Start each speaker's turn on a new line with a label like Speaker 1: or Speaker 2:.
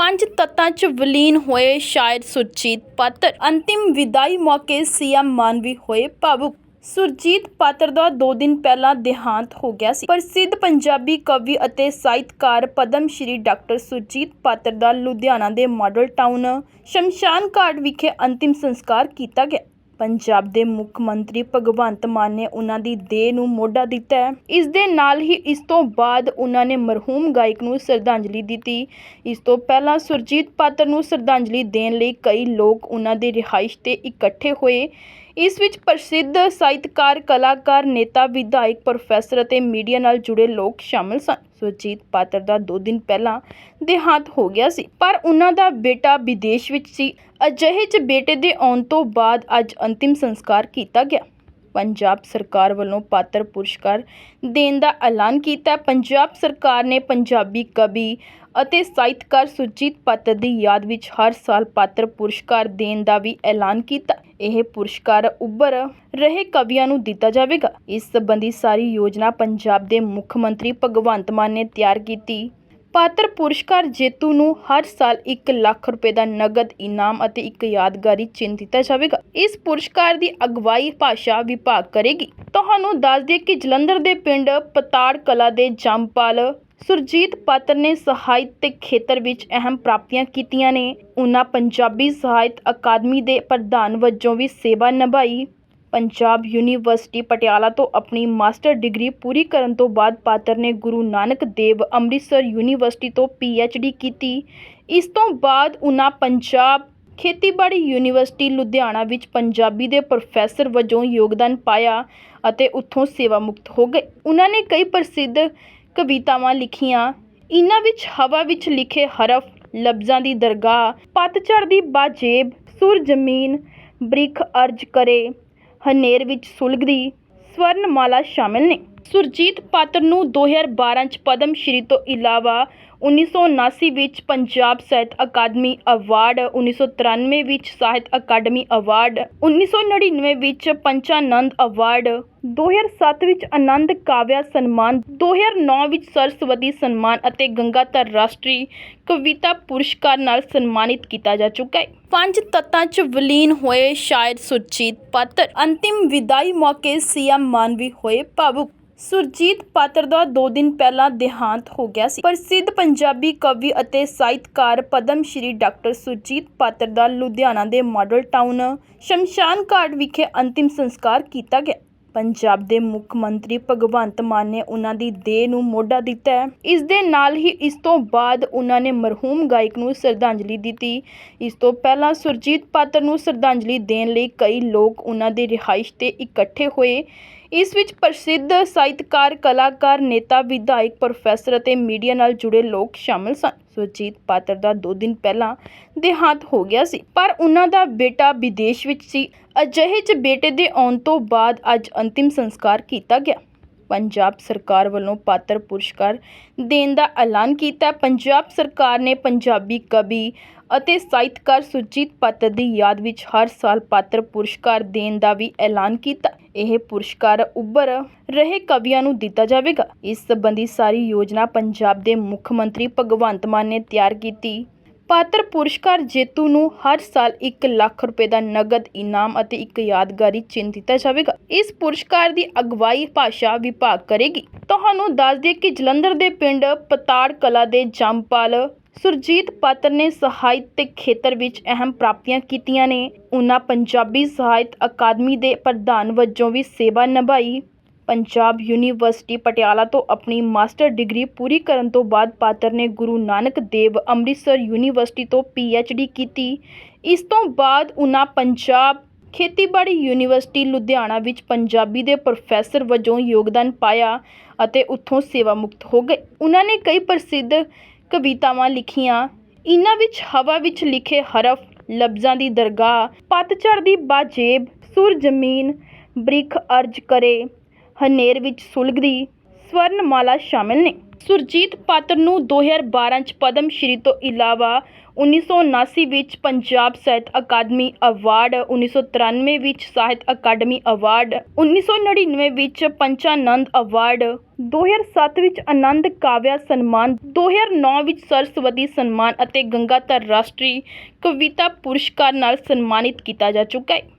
Speaker 1: ਪੰਜ ਤੱਤਾਂ 'ਚ ਵਿਲੀਨ ਹੋਏ ਸ਼ਾਇਰ ਸੁਰਜੀਤ ਪਾਤਰ। ਅੰਤਿਮ ਵਿਦਾਈ ਮੌਕੇ ਸੀਐਮ ਮਾਨ ਵੀ ਹੋਏ ਭਾਵੁਕ। ਸੁਰਜੀਤ ਪਾਤਰ ਦਾ 2 ਦਿਨ ਪਹਿਲਾਂ ਦੇਹਾਂਤ ਹੋ ਗਿਆ ਸੀ। ਪ੍ਰਸਿੱਧ ਪੰਜਾਬੀ ਕਵੀ ਅਤੇ ਸਾਹਿਤਕਾਰ ਪਦਮ ਸ਼੍ਰੀ ਡਾਕਟਰ ਸੁਰਜੀਤ ਪਾਤਰ ਦਾ ਲੁਧਿਆਣਾ ਦੇ ਮਾਡਲ ਟਾਊਨ ਸ਼ਮਸ਼ਾਨ ਘਾਟ ਵਿਖੇ ਅੰਤਿਮ ਸੰਸਕਾਰ ਕੀਤਾ ਗਿਆ। ਪੰਜਾਬ ਦੇ ਮੁੱਖ ਮੰਤਰੀ ਭਗਵੰਤ ਮਾਨ ਨੇ ਉਹਨਾਂ ਦੀ ਦੇਹ ਨੂੰ ਮੋਢਾ ਦਿੱਤਾ ਹੈ। ਇਸ ਦੇ ਨਾਲ ਹੀ ਇਸ ਤੋਂ ਬਾਅਦ ਉਹਨਾਂ ਨੇ ਮਰਹੂਮ ਗਾਇਕ ਨੂੰ ਸ਼ਰਧਾਂਜਲੀ ਦਿੱਤੀ। ਇਸ ਤੋਂ ਪਹਿਲਾਂ ਸੁਰਜੀਤ ਪਾਤਰ ਨੂੰ ਸ਼ਰਧਾਂਜਲੀ ਦੇਣ ਲਈ ਕਈ ਲੋਕ ਉਹਨਾਂ ਦੇ ਰਿਹਾਇਸ਼ ਤੇ ਇਕੱਠੇ ਹੋਏ। ਇਸ ਵਿੱਚ ਪ੍ਰਸਿੱਧ ਸਾਹਿਤਕਾਰ, ਕਲਾਕਾਰ, ਨੇਤਾ, ਵਿਧਾਇਕ, ਪ੍ਰੋਫੈਸਰ ਅਤੇ ਮੀਡੀਆ ਨਾਲ ਜੁੜੇ ਲੋਕ ਸ਼ਾਮਲ ਸਨ। ਸੁਰਜੀਤ ਪਾਤਰ ਦਾ 2 ਦਿਨ ਪਹਿਲਾਂ ਦੇਹਾਂਤ ਹੋ ਗਿਆ ਸੀ, ਪਰ ਉਹਨਾਂ ਦਾ ਬੇਟਾ ਵਿਦੇਸ਼ ਵਿੱਚ ਸੀ। ਅਜਿਹੇ 'ਚ ਬੇਟੇ ਦੇ ਆਉਣ ਤੋਂ ਬਾਅਦ ਅੱਜ ਅੰਤਿਮ ਸੰਸਕਾਰ ਕੀਤਾ ਗਿਆ। ਪੰਜਾਬ ਸਰਕਾਰ ਵੱਲੋਂ ਪਾਤਰ ਪੁਰਸਕਾਰ ਦੇਣ ਦਾ ਐਲਾਨ ਕੀਤਾ। ਪੰਜਾਬ ਸਰਕਾਰ ਨੇ ਪੰਜਾਬੀ ਕਵੀ ਅਤੇ ਸਾਹਿਤਕਾਰ ਸੁਰਜੀਤ ਪਾਤਰ ਦੀ ਯਾਦ ਵਿੱਚ ਹਰ ਸਾਲ ਪਾਤਰ ਪੁਰਸਕਾਰ ਦੇਣ ਦਾ ਵੀ ਐਲਾਨ ਕੀਤਾ। ਇਹ ਪੁਰਸਕਾਰ ਉੱਭਰ ਰਹੇ ਕਵੀਆਂ ਨੂੰ ਦਿੱਤਾ ਜਾਵੇਗਾ। ਇਸ ਸੰਬੰਧੀ ਸਾਰੀ ਯੋਜਨਾ ਪੰਜਾਬ ਦੇ ਮੁੱਖ ਮੰਤਰੀ ਭਗਵੰਤ ਮਾਨ ਨੇ ਤਿਆਰ ਕੀਤੀ। ਪਾਤਰ ਪੁਰਸਕਾਰ ਜੇਤੂ ਨੂੰ ਹਰ ਸਾਲ 1 ਲੱਖ ਰੁਪਏ ਦਾ ਨਗਦ, ਇਨਾਮ ਅਤੇ ਇੱਕ ਯਾਦਗਾਰੀ ਚਿੰਨ੍ਹ ਦਿੱਤਾ ਜਾਵੇਗਾ। ਇਸ ਪੁਰਸਕਾਰ ਦੀ ਅਗਵਾਈ ਭਾਸ਼ਾ ਵਿਭਾਗ ਕਰੇਗੀ। ਤੁਹਾਨੂੰ ਦੱਸ ਦਈਏ ਕਿ ਜਲੰਧਰ ਦੇ ਪਿੰਡ ਪਤਾੜ ਕਲਾ ਦੇ ਜੰਪਾਲ ਸੁਰਜੀਤ ਪਾਤਰ ਨੇ ਸਾਹਿਤ ਦੇ ਖੇਤਰ ਵਿੱਚ ਅਹਿਮ ਪ੍ਰਾਪਤੀਆਂ ਕੀਤੀਆਂ ਨੇ। ਉਹਨਾਂ ਪੰਜਾਬੀ ਸਾਹਿਤ ਅਕਾਦਮੀ ਦੇ ਪ੍ਰਧਾਨ ਵਜੋਂ ਵੀ ਸੇਵਾ ਨਿਭਾਈ। ਪੰਜਾਬ ਯੂਨੀਵਰਸਿਟੀ ਪਟਿਆਲਾ ਤੋਂ ਆਪਣੀ ਮਾਸਟਰ ਡਿਗਰੀ ਪੂਰੀ ਕਰਨ ਤੋਂ ਬਾਅਦ ਪਾਤਰ ਨੇ ਗੁਰੂ ਨਾਨਕ ਦੇਵ ਅੰਮ੍ਰਿਤਸਰ ਯੂਨੀਵਰਸਿਟੀ ਤੋਂ ਡੀ ਕੀਤੀ। ਇਸ ਤੋਂ ਬਾਅਦ ਉਹਨਾਂ ਪੰਜਾਬ ਖੇਤੀਬਾੜੀ ਯੂਨੀਵਰਸਿਟੀ ਲੁਧਿਆਣਾ ਵਿੱਚ ਪੰਜਾਬੀ ਦੇ ਪ੍ਰੋਫੈਸਰ ਵਜੋਂ ਯੋਗਦਾਨ ਪਾਇਆ ਅਤੇ ਉੱਥੋਂ ਸੇਵਾ ਮੁਕਤ ਹੋ ਗਏ। ਉਹਨਾਂ ਨੇ ਕਈ ਪ੍ਰਸਿੱਧ ਕਵਿਤਾਵਾਂ ਲਿਖੀਆਂ। ਇਹਨਾਂ ਵਿੱਚ ਹਵਾ ਵਿੱਚ ਲਿਖੇ ਹਰਫ, ਲਫ਼ਜ਼ਾਂ ਦੀ ਦਰਗਾਹ ਪਤਝੜ ਦੀ ਬਾਜੇਬ, ਸੁਰ ਜ਼ਮੀਨ, ਬ੍ਰਿਖ ਅਰਜ ਕਰੇ, ਹਨੇਰ ਵਿੱਚ ਸੁਲਗਦੀ ਸਵਰਨਮਾਲਾ ਸ਼ਾਮਿਲ ਨੇ। ਸੁਰਜੀਤ ਪਾਤਰ ਨੂੰ 2012 ਚ ਪਦਮ ਸ਼੍ਰੀ ਤੋਂ ਇਲਾਵਾ 1979 ਵਿੱਚ ਪੰਜਾਬ ਸਾਹਿਤ ਅਕਾਦਮੀ ਅਵਾਰਡ 1993 ਵਿੱਚ ਸਾਹਿਤ ਅਕਾਦਮੀ ਅਵਾਰਡ 1999 ਵਿੱਚ ਪੰਚਾਨੰਦ ਅਵਾਰਡ 2007 ਵਿੱਚ ਆਨੰਦ ਕਾਵਿਆ ਸਨਮਾਨ 2009 ਵਿੱਚ ਸਰਸਵਤੀ ਸਨਮਾਨ ਅਤੇ ਗੰਗਾਧਰ ਰਾਸ਼ਟਰੀ ਕਵਿਤਾ ਪੁਰਸਕਾਰ ਨਾਲ ਸਨਮਾਨਿਤ ਕੀਤਾ ਜਾ ਚੁੱਕਾ ਹੈ। ਪੰਜ ਤੱਤਾਂ 'ਚ ਵਿਲੀਨ ਹੋਏ ਸ਼ਾਇਰ ਸੁਰਜੀਤ ਪਾਤਰ, ਅੰਤਿਮ ਵਿਦਾਈ ਮੌਕੇ ਸੀਐਮ ਮਾਨ ਵੀ ਹੋਏ ਭਾਵੁਕ। ਸੁਰਜੀਤ ਪਾਤਰ ਦਾ 2 ਦਿਨ ਪਹਿਲਾਂ ਦੇਹਾਂਤ ਹੋ ਗਿਆ ਸੀ। ਪ੍ਰਸਿੱਧ ਪੰਜਾਬੀ ਕਵੀ ਅਤੇ ਸਾਹਿਤਕਾਰ ਪਦਮ ਸ਼੍ਰੀ ਡਾਕਟਰ ਸੁਰਜੀਤ ਪਾਤਰ ਦਾ ਲੁਧਿਆਣਾ ਦੇ ਮਾਡਲ ਟਾਊਨ ਸ਼ਮਸ਼ਾਨ ਘਾਟ ਵਿਖੇ ਅੰਤਿਮ ਸੰਸਕਾਰ ਕੀਤਾ ਗਿਆ। ਪੰਜਾਬ ਦੇ ਮੁੱਖ ਮੰਤਰੀ ਭਗਵੰਤ ਮਾਨ ਨੇ ਉਹਨਾਂ ਦੀ ਦੇਹ ਨੂੰ ਮੋਢਾ ਦਿੱਤਾ ਹੈ। ਇਸ ਦੇ ਨਾਲ ਹੀ ਇਸ ਤੋਂ ਬਾਅਦ ਉਹਨਾਂ ਨੇ ਮਰਹੂਮ ਗਾਇਕ ਨੂੰ ਸ਼ਰਧਾਂਜਲੀ ਦਿੱਤੀ। ਇਸ ਤੋਂ ਪਹਿਲਾਂ ਸੁਰਜੀਤ ਪਾਤਰ ਨੂੰ ਸ਼ਰਧਾਂਜਲੀ ਦੇਣ ਲਈ ਕਈ ਲੋਕ ਉਹਨਾਂ ਦੇ ਰਿਹਾਇਸ਼ ਤੇ ਇਕੱਠੇ ਹੋਏ। ਇਸ ਵਿੱਚ ਪ੍ਰਸਿੱਧ ਸਾਹਿਤਕਾਰ, ਕਲਾਕਾਰ, ਨੇਤਾ, ਵਿਧਾਇਕ, ਪ੍ਰੋਫੈਸਰ ਅਤੇ ਮੀਡੀਆ ਨਾਲ ਜੁੜੇ ਲੋਕ ਸ਼ਾਮਲ ਸਨ। ਸੁਰਜੀਤ ਪਾਤਰ ਦਾ 2 ਦਿਨ ਪਹਿਲਾਂ ਦੇਹਾਂਤ ਹੋ ਗਿਆ ਸੀ। ਪਰ ਉਹਨਾਂ ਦਾ ਬੇਟਾ ਵਿਦੇਸ਼ ਵਿੱਚ ਸੀ। ਅਜਿਹੇ 'ਚ ਬੇਟੇ ਦੇ ਆਉਣ ਤੋਂ ਬਾਅਦ ਅੱਜ ਅੰਤਿਮ ਸੰਸਕਾਰ ਕੀਤਾ ਗਿਆ। ਪੰਜਾਬ ਸਰਕਾਰ ਵੱਲੋਂ ਪਾਤਰ ਪੁਰਸਕਾਰ ਦੇਣ ਦਾ ਐਲਾਨ ਕੀਤਾ। ਪੰਜਾਬ ਸਰਕਾਰ ਨੇ ਪੰਜਾਬੀ ਕਵੀ ਅਤੇ ਸਾਹਿਤਕਾਰ ਸੁਰਜੀਤ ਪਾਤਰ ਦੀ ਯਾਦ ਵਿੱਚ ਹਰ ਸਾਲ ਪਾਤਰ ਪੁਰਸਕਾਰ ਦੇਣ ਦਾ ਵੀ ਐਲਾਨ ਕੀਤਾ। ਇਹ ਪੁਰਸਕਾਰ ਉੱਭਰ ਰਹੇ ਕਵੀਆਂ ਨੂੰ ਦਿੱਤਾ ਜਾਵੇਗਾ। ਇਸ ਸੰਬੰਧੀ ਸਾਰੀ ਯੋਜਨਾ ਪੰਜਾਬ ਦੇ ਮੁੱਖ ਮੰਤਰੀ ਭਗਵੰਤ ਮਾਨ ਨੇ ਤਿਆਰ ਕੀਤੀ। ਪਾਤਰ ਪੁਰਸਕਾਰ ਜੇਤੂ ਨੂੰ ਹਰ ਸਾਲ 1 ਲੱਖ ਰੁਪਏ ਦਾ ਨਗਦ, ਇਨਾਮ ਅਤੇ ਇੱਕ ਯਾਦਗਾਰੀ ਚਿੰਨ੍ਹ ਦਿੱਤਾ ਜਾਵੇਗਾ। ਇਸ ਪੁਰਸਕਾਰ ਦੀ ਅਗਵਾਈ ਭਾਸ਼ਾ ਵਿਭਾਗ ਕਰੇਗੀ। ਤੁਹਾਨੂੰ ਦੱਸ ਦਈਏ ਕਿ ਜਲੰਧਰ ਦੇ ਪਿੰਡ ਪਤਾੜ ਕਲਾ ਦੇ ਜੰਮਪਾਲ ਸੁਰਜੀਤ ਪਾਤਰ ਨੇ ਸਾਹਿਤ ਦੇ ਖੇਤਰ ਵਿੱਚ ਅਹਿਮ ਪ੍ਰਾਪਤੀਆਂ ਕੀਤੀਆਂ ਨੇ। ਉਹਨਾਂ ਪੰਜਾਬੀ ਸਾਹਿਤ ਅਕਾਦਮੀ ਦੇ ਪ੍ਰਧਾਨ ਵਜੋਂ ਵੀ ਸੇਵਾ ਨਿਭਾਈ। ਪੰਜਾਬ ਯੂਨੀਵਰਸਿਟੀ ਪਟਿਆਲਾ ਤੋਂ ਆਪਣੀ ਮਾਸਟਰ ਡਿਗਰੀ ਪੂਰੀ ਕਰਨ ਤੋਂ ਬਾਅਦ ਪਾਤਰ ਨੇ ਗੁਰੂ ਨਾਨਕ ਦੇਵ ਅੰਮ੍ਰਿਤਸਰ ਯੂਨੀਵਰਸਿਟੀ ਤੋਂ ਡੀ ਕੀਤੀ। ਇਸ ਤੋਂ ਬਾਅਦ ਉਹਨਾਂ ਪੰਜਾਬ ਖੇਤੀਬਾੜੀ ਯੂਨੀਵਰਸਿਟੀ ਲੁਧਿਆਣਾ ਵਿੱਚ ਪੰਜਾਬੀ ਦੇ ਪ੍ਰੋਫੈਸਰ ਵਜੋਂ ਯੋਗਦਾਨ ਪਾਇਆ ਅਤੇ ਉੱਥੋਂ ਸੇਵਾ ਮੁਕਤ ਹੋ ਗਏ। ਉਹਨਾਂ ਨੇ ਕਈ ਪ੍ਰਸਿੱਧ ਕਵਿਤਾਵਾਂ ਲਿਖੀਆਂ। ਇਹਨਾਂ ਵਿੱਚ ਹਵਾ ਵਿੱਚ ਲਿਖੇ ਹਰਫ, ਲਫ਼ਜ਼ਾਂ ਦੀ ਦਰਗਾਹ ਪਤਝੜ ਦੀ ਬਾਜੇਬ ਸੁਰ ਜ਼ਮੀਨ ਬ੍ਰਿਖ ਅਰਜ ਕਰੇ। ਹਨੇਰ ਵਿੱਚ ਸੁਲਗਦੀ ਸਵਰਨਮਾਲਾ ਸ਼ਾਮਿਲ ਨੇ। ਸੁਰਜੀਤ ਪਾਤਰ ਨੂੰ 2012 ਚ ਪਦਮ ਸ਼੍ਰੀ ਤੋਂ ਇਲਾਵਾ 1979 ਵਿੱਚ ਪੰਜਾਬ ਸਾਹਿਤ ਅਕਾਦਮੀ ਅਵਾਰਡ 1993 ਵਿੱਚ ਸਾਹਿਤ ਅਕਾਦਮੀ ਅਵਾਰਡ 1999 ਵਿੱਚ ਪੰਚਾਨੰਦ ਅਵਾਰਡ 2007 ਵਿੱਚ ਆਨੰਦ ਕਾਵਿਆ ਸਨਮਾਨ 2009 ਵਿੱਚ ਸਰਸਵਤੀ ਸਨਮਾਨ ਅਤੇ ਗੰਗਾਧਰ ਰਾਸ਼ਟਰੀ ਕਵਿਤਾ ਪੁਰਸਕਾਰ ਨਾਲ ਸਨਮਾਨਿਤ ਕੀਤਾ ਜਾ ਚੁੱਕਾ ਹੈ।